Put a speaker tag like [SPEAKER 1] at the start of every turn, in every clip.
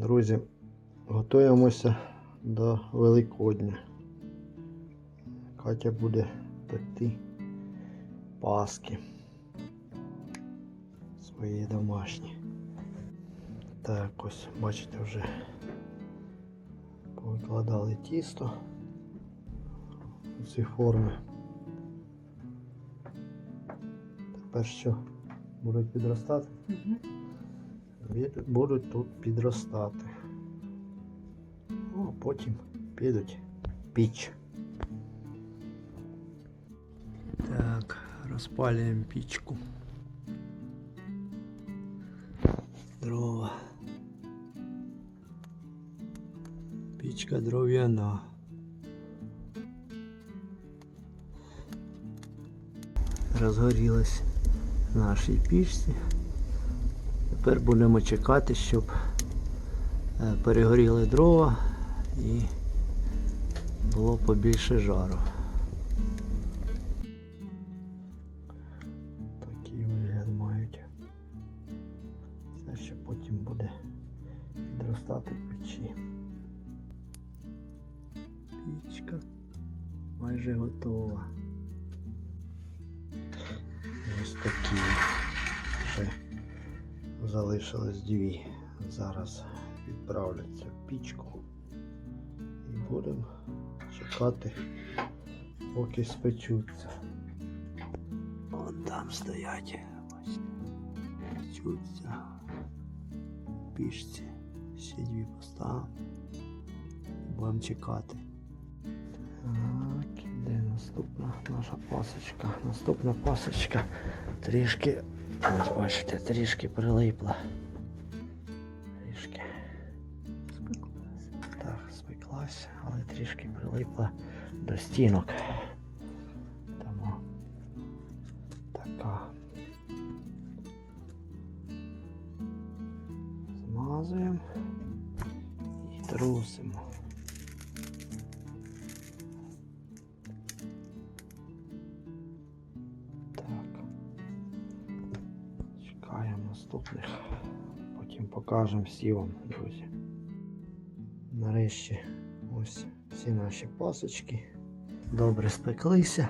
[SPEAKER 1] Друзі, готуємося до Великодня. Катя буде пекти паски свої домашні. Так, ось, бачите, вже повикладали тісто у ці форми. Тепер що? Будуть підростати? Від- будуть тут підростати. Ну, а потім підуть в піч. Так, розпалюємо пічку. Дрова. Пічка дров'яна. Розгорілась в нашій пічці. Тепер будемо чекати, щоб е, перегоріли дрова і було побільше жару. Такий вигляд мають. Це ще потім буде підростати печі. Пічка майже готова. Ось такі залишилось дві. Зараз відправляться в пічку і будемо чекати, поки спечуться. Вон там стоять. Печуться. В пічці. Ще дві поставимо. Будемо чекати. Так, іде наступна наша пасочка. Наступна пасочка трішки, бачите, трішки прилипла. Трішки. Спеклася. Так, спеклась, але трішки прилипла до стінок. Тому така. Змазуємо і трусимо. Наступних. Потім покажемо всі вам, друзі. Нарешті ось всі наші пасочки. Добре спеклися.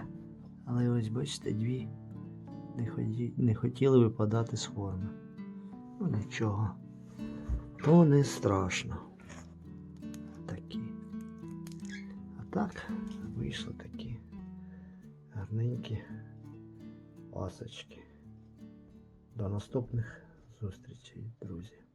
[SPEAKER 1] Але ось бачите, дві не, ході... не хотіли випадати з форми. Ну нічого. То не страшно. Такі. А так вийшли такі гарненькі пасочки. До наступних зустрічей, друзі.